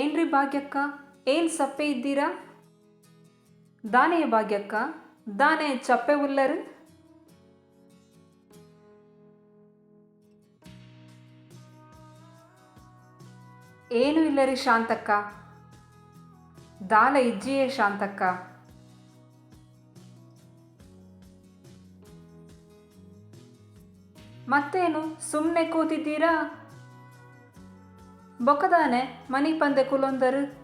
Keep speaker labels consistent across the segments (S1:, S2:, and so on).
S1: ಏನ್ರಿ ಭಾಗ್ಯಕ್ಕ? ಏನು ಸಪ್ಪೆ ಇದ್ದೀರಾ? ದಾನೆಯ ಭಾಗ್ಯಕ್ಕ, ದಾನೆ ಚಪ್ಪೆ ಉಲ್ಲರು ಏನು ಇಲ್ಲರಿ ಶಾಂತಕ್ಕ? ದಾಲ ಇಜ್ಜಿಯೇ ಶಾಂತಕ್ಕ? ಮತ್ತೇನು ಸುಮ್ಮನೆ ಕೂತಿದ್ದೀರಾ? ಮನಿ ಪಂದೆ ಕುಲೊಂದರು.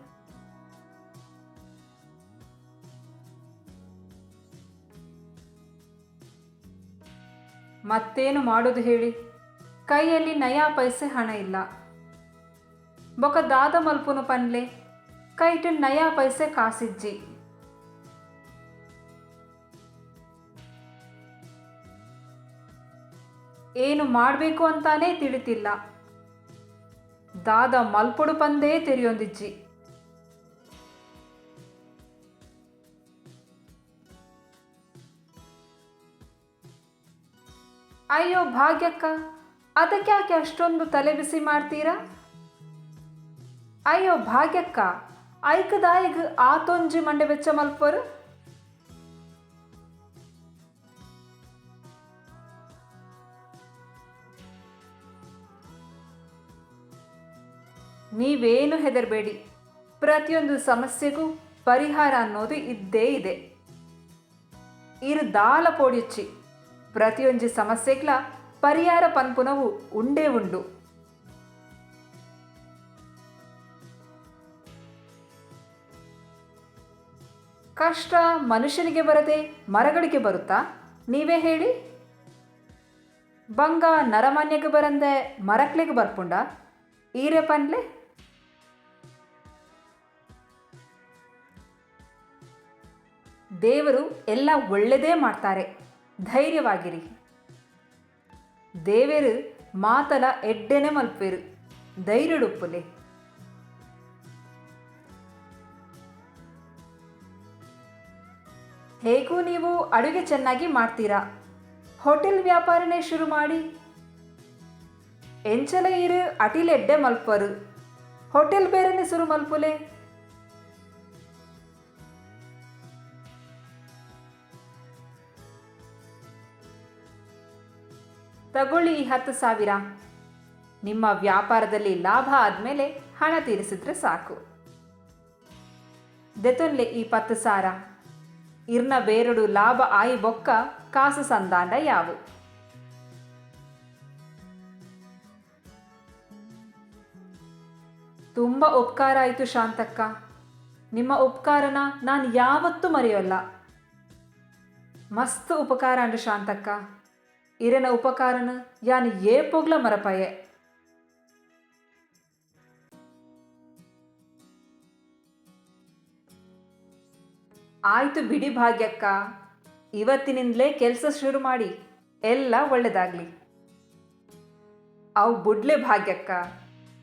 S1: ಮತ್ತೇನು ಮಾಡೋದು ಹೇಳಿ? ಕೈಯಲ್ಲಿ ನಯಾ ಪೈಸೆ ಹಣ ಇಲ್ಲ. ಬೊಕ ದಾದ ಮಲ್ಪುನು ಪನ್ಲೆ ಕೈಟು ನಯಾ ಪೈಸೆ ಕಾಸಿಜ್ಜಿ. ಏನು ಮಾಡಬೇಕು ಅಂತಾನೇ ತಿಳಿತಿಲ್ಲ. ದಾದ ಮಲ್ಪುಡು ಪಂದೇ ತೆರೆಯೊಂದಿಜ್ಜಿ. ಅಯ್ಯೋ ಭಾಗ್ಯಕ್ಕ ಅದಕ್ಯಾಕೆ ಅಷ್ಟೊಂದು ತಲೆ ಬಿಸಿ ಮಾಡ್ತೀರಾ? ಅಯ್ಯೋ ಭಾಗ್ಯಕ್ಕ, ಐಕದಾಯಿಗ್ ಆತೊಂಜಿ ಮಂಡೆ ಬೆಚ್ಚ ಮಲ್ಪರು? ನೀವೇನು ಹೆದರಬೇಡಿ. ಪ್ರತಿಯೊಂದು ಸಮಸ್ಯೆಗೂ ಪರಿಹಾರ ಅನ್ನೋದು ಇದ್ದೇ ಇದೆ. ಇರು ದಾಲ ಪೋಡಿಚ್ಚಿ. ಪ್ರತಿಯೊಂದು ಸಮಸ್ಯೆಗಳ ಪರಿಹಾರ ಪನ್ಪುನವು ಉಂಡೇ ಉಂಡು. ಕಷ್ಟ ಮನುಷ್ಯನಿಗೆ ಬರದೆ ಮರಗಳಿಗೆ ಬರುತ್ತಾ? ನೀವೇ ಹೇಳಿ. ಬಂಗ ನರಮಾನ್ಯಗೆ ಬರಂದೆ ಮರಕ್ಲೆಗೆ ಬರ್ಪುಂಡ? ಈರೆ ಪನ್ಲೆ? ದೇವರು ಎಲ್ಲ ಒಳ್ಳೆಯದೇ ಮಾಡ್ತಾರೆ. ಧೈರ್ಯವಾಗಿರಿ. ದೇವರು ಮಾತಲ ಎಡ್ಡೆನೆ ಮಲ್ಪೇರು. ಧೈರ್ಯಡುಪ್ಪುಲೆ ಹೇಗೂ ನೀವು ಅಡುಗೆ ಚೆನ್ನಾಗಿ ಮಾಡ್ತೀರಾ? ಹೋಟೆಲ್ ವ್ಯಾಪಾರನೇ ಶುರು ಮಾಡಿ. ಎಂಚಲ ಇರು, ಅಟಿಲ್ ಎಡ್ಡೆ ಮಲ್ಪರು. ಹೋಟೆಲ್ ಬೇರೆನೆ ಶುರು ಮಲ್ಪುಲೆ. ತಗೊಳ್ಳಿ ಈ ಹತ್ತು ಸಾವಿರ. ನಿಮ್ಮ ವ್ಯಾಪಾರದಲ್ಲಿ ಲಾಭ ಆದಮೇಲೆ ಹಣ ತೀರಿಸಿದ್ರೆ ಸಾಕು. ದೆತೊನ್ಲೆ ಈ ಪತ್ತು ಸಾರ. ಇರ್ನ ಬೇರಡು ಲಾಭ ಆಯಿ ಬೊಕ್ಕ ಕಾಸು ಸಂದಾಂಡ ಯಾವು. ತುಂಬ ಉಪಕಾರ ಆಯಿತು ಶಾಂತಕ್ಕ. ನಿಮ್ಮ ಉಪಕಾರನ ನಾನು ಯಾವತ್ತೂ ಮರೆಯೋಲ್ಲ. ಮಸ್ತ್ ಉಪಕಾರ ಅಂಡು ಶಾಂತಕ್ಕ. ಇರನ ಉಪಕಾರನ ಯಾನ್ ಏಪೋಗ್ಲ ಮರಪಾಯೆ. ಆಯ್ತು ಬಿಡಿ ಭಾಗ್ಯಕ್ಕ, ಇವತ್ತಿನಿಂದಲೇ ಕೆಲಸ ಶುರು ಮಾಡಿ, ಎಲ್ಲ ಒಳ್ಳೆದಾಗ್ಲಿ. ಅವು ಬುಡ್ಲೆ ಭಾಗ್ಯಕ್ಕ,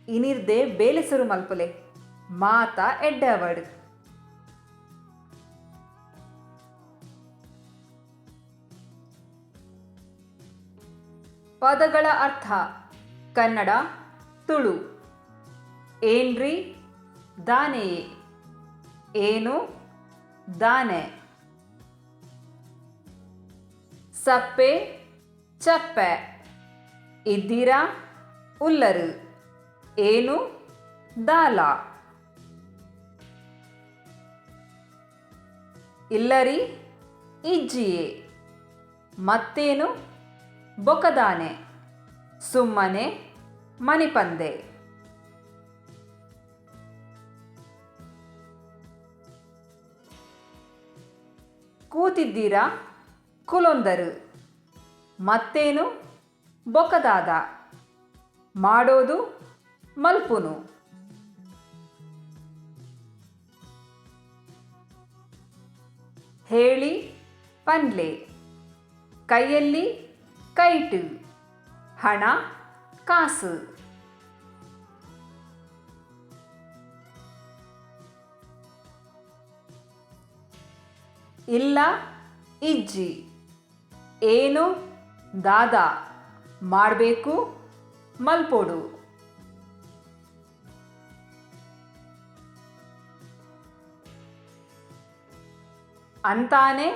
S1: ಇನಿರ್ದೆ ಬೇಲೆ ಸುರು ಮಲ್ಪುಲೆ, ಮಾತಾ ಎಡ್ಡೆ ಅವಡು ಪದಗಳ ಅರ್ಥ. ಕನ್ನಡ, ತುಳು. ಏನ್ರಿ? ದಾನೆಯೇ. ಏನು? ದಾನೆ. ಸಪ್ಪೆ, ಚಪ್ಪೆ. ಇದ್ದೀರಾ? ಉಲ್ಲರು. ಏನು? ದಾಲ. ಇಲ್ಲರಿ? ಇಜ್ಜಿಯೇ. ಮತ್ತೇನು? ಬೊಕದಾನೆ ಸುಮ್ಮನೆ ಮಣಿಪಂದೆ. ಕೂತಿದ್ದೀರಾ ಕುಲೊಂದರು. ಮತ್ತೇನು? ಬೊಕದಾದ. ಮಾಡೋದು ಮಲ್ಪುನು. ಹೇಳಿ ಪನ್ಲೆ ಕೈಯಲ್ಲಿ ಕೈಟು ಹಣ ಕಾಸು. ಇಲ್ಲ ಇಜ್ಜಿ. ಏನು ದಾದ. ಮಾಡಬೇಕು ಮಲ್ಪೋಡು. ಅಂತಾನೆ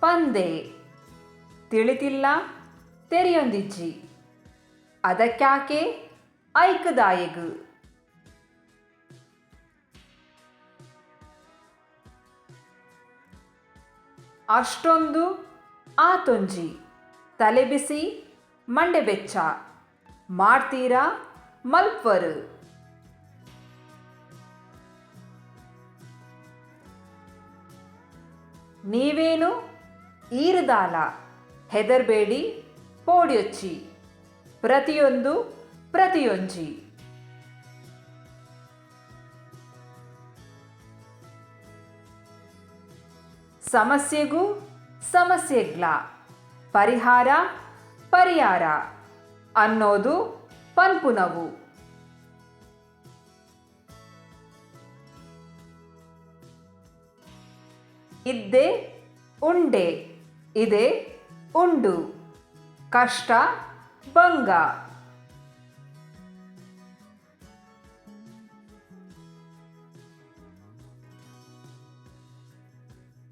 S1: ಪಂದೆ. ತಿಳಿತಿಲ್ಲ ತೆರೆಯೊಂದಿಜ್ಜಿ. ಅದಕ್ಕಾಕೆ ಐಕದಾಯಗು ಅಷ್ಟೊಂದು ಆತೊಂಜಿ. ತಲೆ ಬಿಸಿ ಮಂಡೆ ಬೆಚ್ಚ. ಮಾಡ್ತೀರಾ? ಮಲ್ಪರು. ನೀವೇನು? ಈರದಾಲ. ಹೆದರ್ಬೇಡಿ. ಪೋಡಿಯೊಚ್ಚಿ. ಪ್ರತಿಯೊಂದು ಪ್ರತಿಯೊಂಜಿ ಸಮಸ್ಯೆಗೂ ಸಮಸ್ಯೆಗ್ಲ. ಪರಿಹಾರ ಪರಿಹಾರ. ಅನ್ನೋದು ಪನ್ಪುನವು. ಇದ್ದೆ ಉಂಡೆ ಇದೆ ಉಂಡು. ಕಷ್ಟ ಭಂಗ.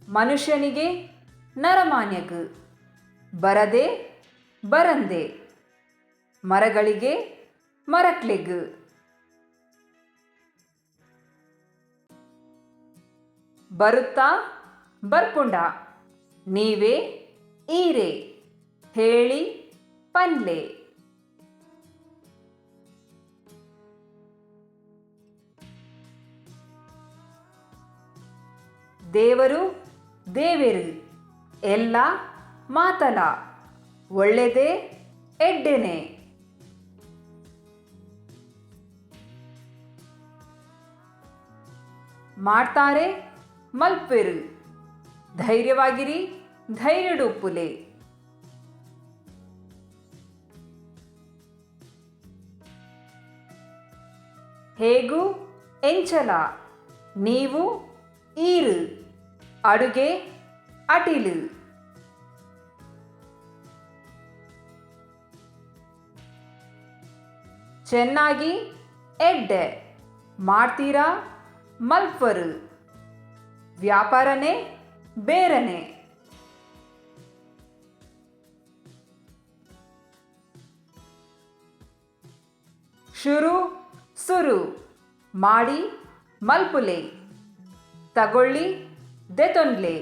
S1: ಮನುಷ್ಯನಿಗೆ ನರಮಾನ್ಯಗು. ಬರದೆ ಬರಂದೆ. ಮರಗಳಿಗೆ ಮರಕ್ಲೆಗು. ಬರುತ್ತಾ ಬರ್ಪುಂಡ ನೀವೇ ಈರೆ. ಹೇಳಿ ಪನ್ಲೆ ದೇವರು ದೇವೆರು ಎಲ್ಲ ಮಾತಲ ಒಳ್ಳೆದೇ ಎಡ್ಡೆನೆ. ಮಾಡ್ತಾರೆ ಮಲ್ಪೆರು ಧೈರ್ಯವಾಗಿರಿ ಧೈರ್ಯಡುಪ್ಪುಲೆ ಹೇಗೂ ಎಂಚಲ ನೀವು ಈರು ಅಡುಗೆ ಅಟಿಲು. ಚೆನ್ನಾಗಿ ಎಡ್ಡೆ ಮಾಡ್ತೀರಾ? ಮಲ್ಪರು. ವ್ಯಾಪಾರನೇ ಬೇರನೆ. ಶುರು ಸುರು ಮಾಡಿ ಮಲ್ಪುಲೆ, ತಗೊಳ್ಳಿ ದೆತೊನ್ಲೆ.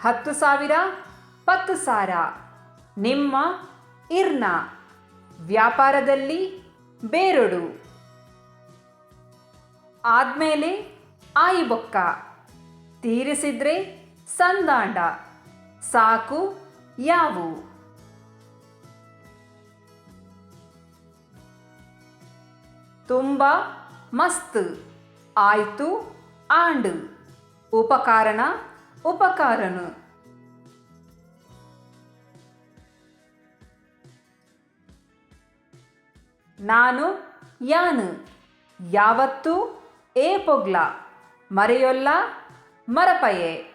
S1: ಹತ್ತು ಸಾವಿರ, ಪತ್ತು ಸಾರ, ನಿಮ್ಮ ಇರ್ನ ವ್ಯಾಪಾರದಲ್ಲಿ ಬೇರೊಡು. ಆದ್ಮೇಲೆ ಆಯಿಬೊಕ್ಕ ತೀರಿಸಿದ್ರೆ ಸಂದಾಂಡ, ಸಾಕು ಯಾವು? ತುಂಬ ಮಸ್ತ್. ಆಯ್ತು, ಆಂಡು. ಉಪಕಾರಣ ಉಪಕಾರನು. ನಾನು ಯಾನು. ಯಾವತ್ತೂ ಏ ಪೊಗ್ಲ, ಮರೆಯೊಲ್ಲ, ಮರಪಯೆ.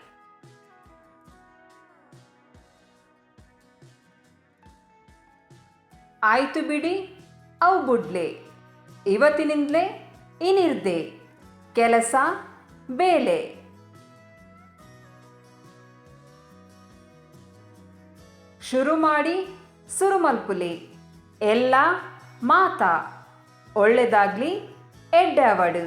S1: ಆಯ್ತು ಬಿಡಿ, ಅವು ಬುಡ್ಲೆ. ಇವತ್ತಿನಿಂದಲೇ ಇನಿರ್ದೆ ಕೆಲಸ ಬೇಲೆ ಶುರು ಮಾಡಿ ಸುರುಮಲ್ಪುಲಿ ಎಲ್ಲ ಮಾತಾ ಒಳ್ಳೆದಾಗ್ಲಿ ಎಡ್ಡವಡು